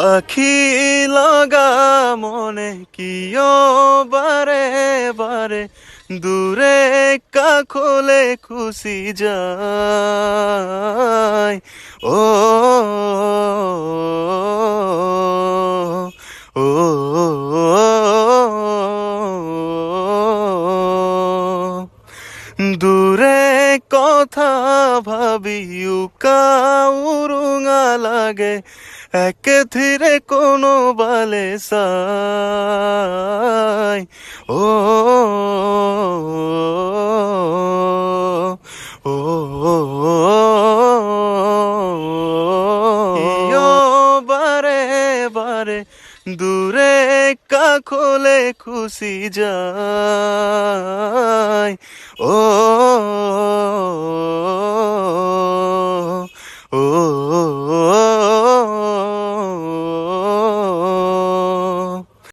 আখি লগা মনে কিয় বারে বারে, দূরে কাখলে খুশি যায়। ও ও দূরে কথা ভাবি উকাউরুঙা লাগে এক ধীরে কোনো বালে সাই ও দূরে কাখলে খুশি যায়। ও ও।